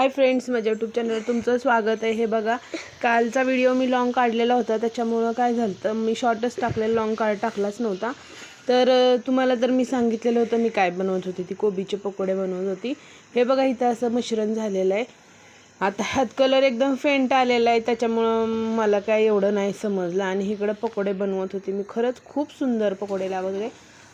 Hi friends माझ्या YouTube चॅनलवर तुमचं स्वागत आहे. हे बघा कालचा व्हिडिओ मी लॉंग काढलेला होता. त्याच्यामुळं काय झालं तर मी शॉर्टच टाकलेलं लॉंग काढ टाकलाच नव्हता. तर तुम्हाला तर मी सांगितलेलं होतं मी काय बनवत होती. ती कोबीचे पकोडे बनवत होती. हे बघा इथं असं मिश्रण झालेलं आहे. आता ह्यात कलर एकदम फेंट आलेला आहे. त्याच्यामुळं मला काय एवढं नाही समजलं. आणि इकडं पकोडे बनवत होते. मी खरंच खूप सुंदर पकोडे लागत होते.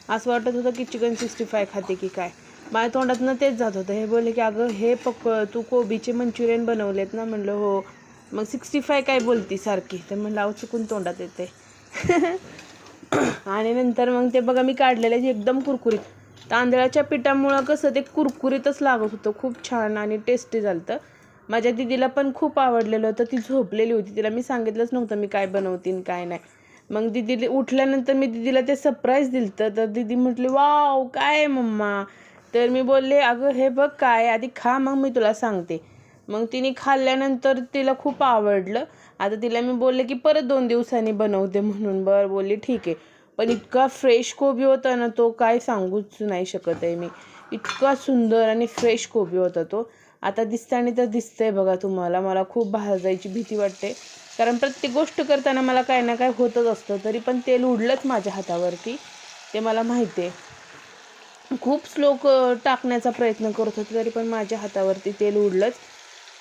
असं वाटत होतं की चिकन सिक्स्टी फाय खाते की काय. माझ्या तोंडातनं तेच जात होतं. हे बोलले की अगं हे पक तू कोबीचे मंचुरियन बनवलेत ना. म्हणलं हो. मग सिक्स्टी फाय काय बोलती सारखी. तर म्हणलं अहो चुकून तोंडात येते. आणि नंतर मग ते बघा मी काढलेले एकदम कुरकुरीत. तांदळाच्या पिठामुळं कसं ते कुरकुरीतच लागत होतं. खूप छान आणि टेस्टी झालं होतं माझ्या दिदीला पण खूप आवडलेलं होतं. ती झोपलेली होती. तिला मी सांगितलंच नव्हतं मी काय बनवतीन काय नाही. मग दिदी उठल्यानंतर मी दिदीला ते सरप्राईज दिलं तर दिदी म्हटली वाव काय मम्मा? तर मी बोलले अगं हे बघ काय आधी खा मग मी तुला सांगते. मग तिने खाल्ल्यानंतर तिला खूप आवडलं. आता तिला मी बोलले की परत दोन दिवसांनी बनवते म्हणून. बरं बोलली ठीक आहे. पण इतका फ्रेश कोबी होता ना तो काय सांगूच नाही शकत आहे मी. इतका सुंदर आणि फ्रेश कोबी होता तो. आता दिसताना तर दिसतंय बघा तुम्हाला. मला खूप भाजायची भीती वाटते. कारण प्रत्येक गोष्ट करताना मला काय ना काय होतच असतं. तरी पण तेल उडलंच माझ्या हातावरती. ते मला माहिती आहे. खूप स्लो टाकण्याचा प्रयत्न करत होते तरी पण माझ्या हातावरती तेल उडलंच.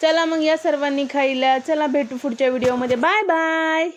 चला मग या सर्वांनी खायला चला भेटू पुढच्या व्हिडिओमध्ये बाय बाय